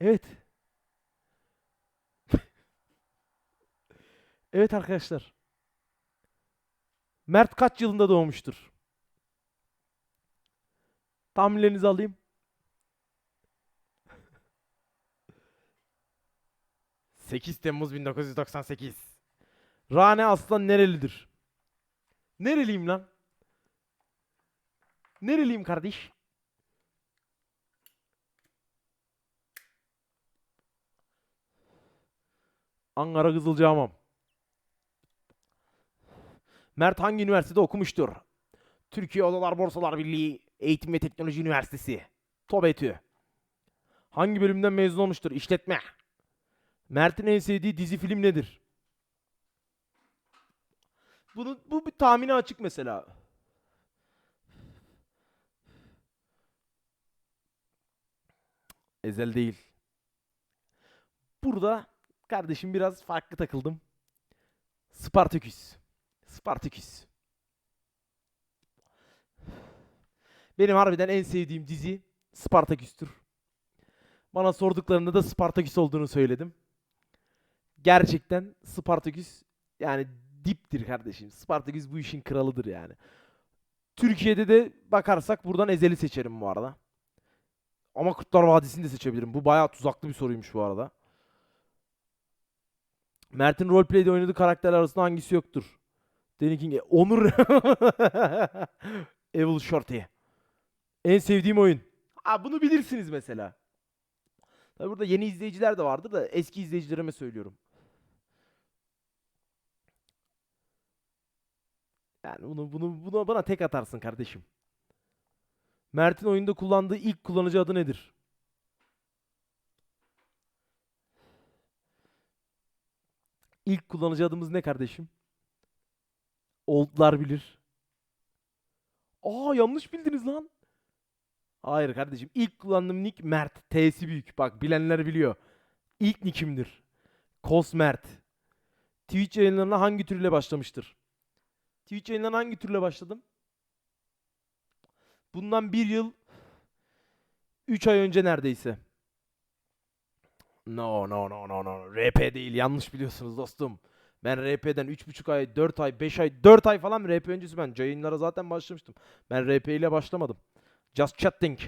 Evet. evet arkadaşlar. Mert kaç yılında doğmuştur? Tahminlerinizi alayım. ...8 Temmuz 1998. Rane Aslan nerelidir? Nereliyim lan? Nereliyim kardeş? Ankara Kızılcahamam. Mert hangi üniversitede okumuştur? Türkiye Odalar Borsalar Birliği Eğitim ve Teknoloji Üniversitesi. TOBETÜ. Hangi bölümden mezun olmuştur? İşletme. Mert'in en sevdiği dizi film nedir? Bunu, bu bir tahmini açık mesela. Ezel değil. Burada kardeşim biraz farklı takıldım. Spartaküs. Spartaküs. Benim harbiden en sevdiğim dizi Spartaküs'tür. Bana sorduklarında da Spartaküs olduğunu söyledim. Gerçekten Spartaküs yani diptir kardeşim. Spartaküs bu işin kralıdır yani. Türkiye'de de bakarsak buradan Ezel'i seçerim bu arada. Ama Kurtlar Vadisi'ni de seçebilirim. Bu bayağı tuzaklı bir soruymuş bu arada. Mert'in roleplay'de oynadığı karakterler arasında hangisi yoktur? Danny King. e, Onur. Evil Shorty. En sevdiğim oyun. Ha bunu bilirsiniz mesela. Tabi burada yeni izleyiciler de vardır da eski izleyicilerime söylüyorum. Yani bunu bunu bunu bana tek atarsın kardeşim. Mert'in oyunda kullandığı ilk kullanıcı adı nedir? İlk kullanıcı adımız ne kardeşim? Oldlar bilir. Aa yanlış bildiniz lan. Hayır kardeşim. İlk kullandığım nick Mert. T'si büyük. Bak bilenler biliyor. İlk nickimdir. Kos Mert. Twitch yayınlarına hangi türle başlamıştır? Twitch yayınlarına hangi türle başladım? Bundan bir yıl 3 ay önce neredeyse. No no no no no. RP değil. Yanlış biliyorsunuz dostum. Ben RP'den 3,5 ay, 4 ay, 5 ay, 4 ay falan RP öncesi ben yayınlara zaten başlamıştım. Ben RP ile başlamadım. Just chatting.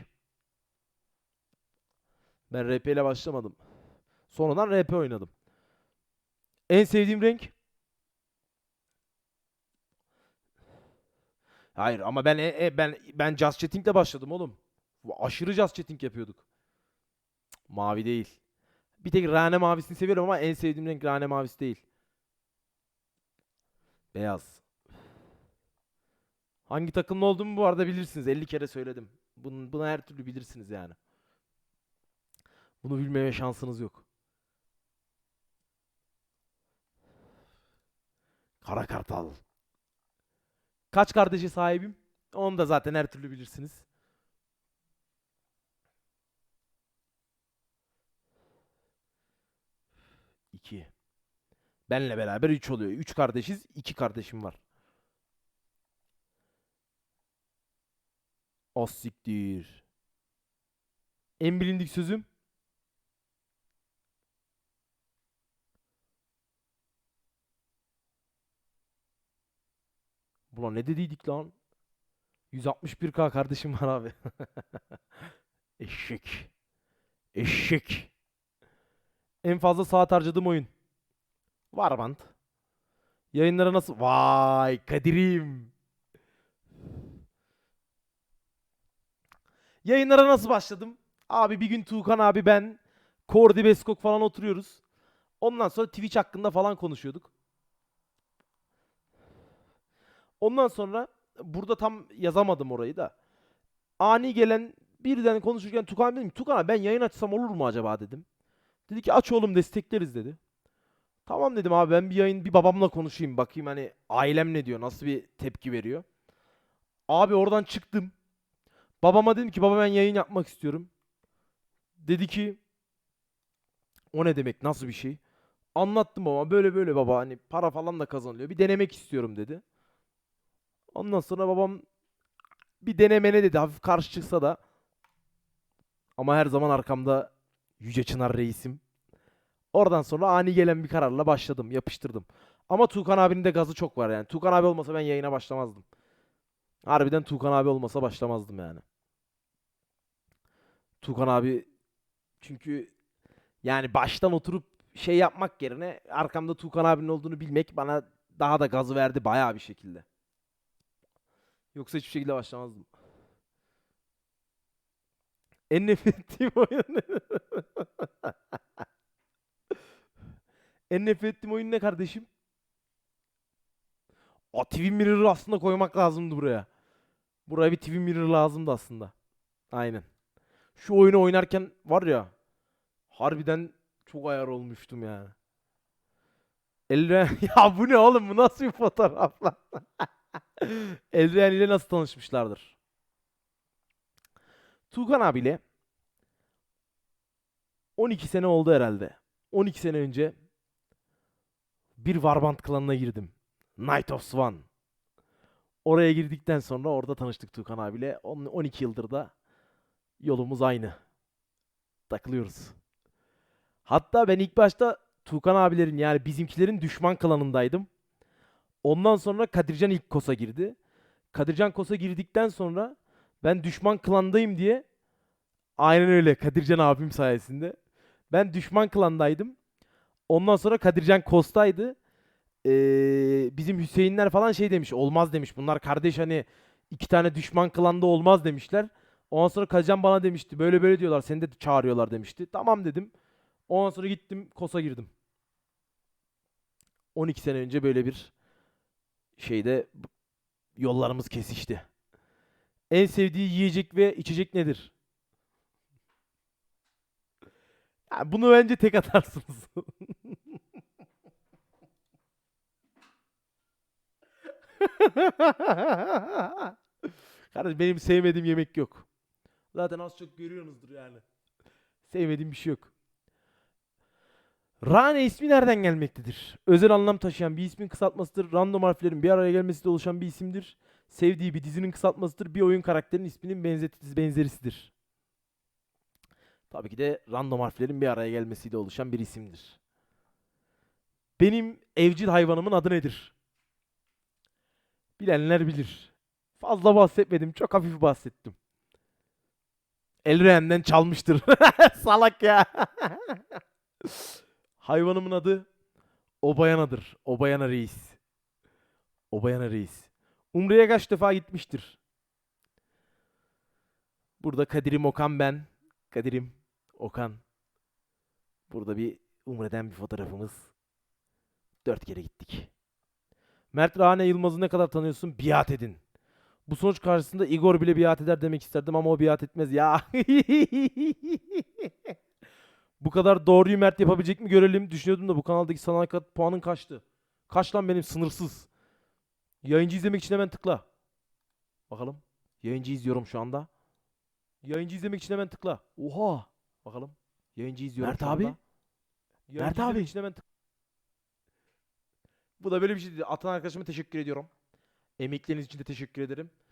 Ben RP ile başlamadım. Sonradan RP oynadım. En sevdiğim renk? Hayır ama ben e, e, ben ben Just Chatting'le başladım oğlum. Aşırı Just Chatting yapıyorduk. Mavi değil. Bir tek Rane mavisini seviyorum ama en sevdiğim renk Rane mavisi değil. Beyaz. Hangi takımlı olduğumu bu arada bilirsiniz. 50 kere söyledim. Bunu, bunu her türlü bilirsiniz yani. Bunu bilmeme şansınız yok. Kara Kartal. Kaç kardeşi sahibim? Onu da zaten her türlü bilirsiniz. İki. Benle beraber üç oluyor. Üç kardeşiz. iki kardeşim var. O siktir. En bilindik sözüm. Buna ne dediydik lan? 161k kardeşim var abi. Eşek. Eşek. En fazla saat harcadığım oyun. Warband. Yayınlara nasıl? Vay Kadir'im. Yayınlara nasıl başladım? Abi bir gün Tuğkan abi ben Kordi Beskok falan oturuyoruz. Ondan sonra Twitch hakkında falan konuşuyorduk. Ondan sonra burada tam yazamadım orayı da. Ani gelen birden konuşurken Tukan dedim Tukan abi ben yayın açsam olur mu acaba dedim. Dedi ki aç oğlum destekleriz dedi. Tamam dedim abi ben bir yayın bir babamla konuşayım bakayım hani ailem ne diyor nasıl bir tepki veriyor. Abi oradan çıktım. Babama dedim ki baba ben yayın yapmak istiyorum. Dedi ki o ne demek nasıl bir şey? Anlattım baba böyle böyle baba hani para falan da kazanılıyor. Bir denemek istiyorum dedi. Ondan sonra babam bir denemene dedi hafif karşı çıksa da ama her zaman arkamda Yüce Çınar reisim. Oradan sonra ani gelen bir kararla başladım. Yapıştırdım. Ama Tuğkan abinin de gazı çok var yani. Tuğkan abi olmasa ben yayına başlamazdım. Harbiden Tuğkan abi olmasa başlamazdım yani. Tuğkan abi çünkü yani baştan oturup şey yapmak yerine arkamda Tuğkan abinin olduğunu bilmek bana daha da gazı verdi bayağı bir şekilde. Yoksa hiçbir şekilde başlamazdım. En nefret ettiğim oyun En nefret ettiğim oyun ne kardeşim? O TV Mirror'ı aslında koymak lazımdı buraya. Buraya bir TV Mirror lazımdı aslında. Aynen. Şu oyunu oynarken var ya harbiden çok ayar olmuştum yani. Elren ya bu ne oğlum bu nasıl bir fotoğraf lan? İle nasıl tanışmışlardır? Tuğkan abiyle 12 sene oldu herhalde. 12 sene önce bir Warband klanına girdim. Night of Swan. Oraya girdikten sonra orada tanıştık Tuğkan abiyle. On- 12 yıldır da yolumuz aynı. Takılıyoruz. Hatta ben ilk başta Tuğkan abilerin yani bizimkilerin düşman klanındaydım. Ondan sonra Kadircan ilk KOS'a girdi. Kadircan KOS'a girdikten sonra ben düşman klandayım diye aynen öyle Kadircan abim sayesinde. Ben düşman klandaydım. Ondan sonra Kadircan KOS'taydı. Ee, bizim Hüseyinler falan şey demiş. Olmaz demiş. Bunlar kardeş hani iki tane düşman klanda olmaz demişler. Ondan sonra Kadircan bana demişti. Böyle böyle diyorlar. Seni de çağırıyorlar demişti. Tamam dedim. Ondan sonra gittim KOS'a girdim. 12 sene önce böyle bir şeyde yollarımız kesişti. En sevdiği yiyecek ve içecek nedir? Ya bunu bence tek atarsınız. Kardeş benim sevmediğim yemek yok. Zaten az çok görüyorsunuzdur yani. Sevmediğim bir şey yok. Rane ismi nereden gelmektedir? Özel anlam taşıyan bir ismin kısaltmasıdır. Random harflerin bir araya gelmesiyle oluşan bir isimdir. Sevdiği bir dizinin kısaltmasıdır. Bir oyun karakterinin isminin benzeti, benzerisidir. Tabii ki de random harflerin bir araya gelmesiyle oluşan bir isimdir. Benim evcil hayvanımın adı nedir? Bilenler bilir. Fazla bahsetmedim. Çok hafif bahsettim. Elren'den çalmıştır. Salak ya. Hayvanımın adı Obayanadır. Obayana Reis. Obayana Reis. Umre'ye kaç defa gitmiştir? Burada Kadir'im Okan ben. Kadir'im Okan. Burada bir Umre'den bir fotoğrafımız. Dört kere gittik. Mert Rane Yılmaz'ı ne kadar tanıyorsun? Biat edin. Bu sonuç karşısında Igor bile biat eder demek isterdim ama o biat etmez. Ya. bu kadar doğruyu Mert yapabilecek mi görelim. Düşünüyordum da bu kanaldaki sana kat puanın kaçtı? Kaç lan benim sınırsız. Yayıncı izlemek için hemen tıkla. Bakalım. Yayıncı izliyorum şu anda. Yayıncı izlemek için hemen tıkla. Oha. Bakalım. Yayıncı izliyorum Mert şu abi. anda. Yayıncı Mert izlemek abi. için hemen tık- Bu da böyle bir şey değil. Atan arkadaşıma teşekkür ediyorum. Emekleriniz için de teşekkür ederim.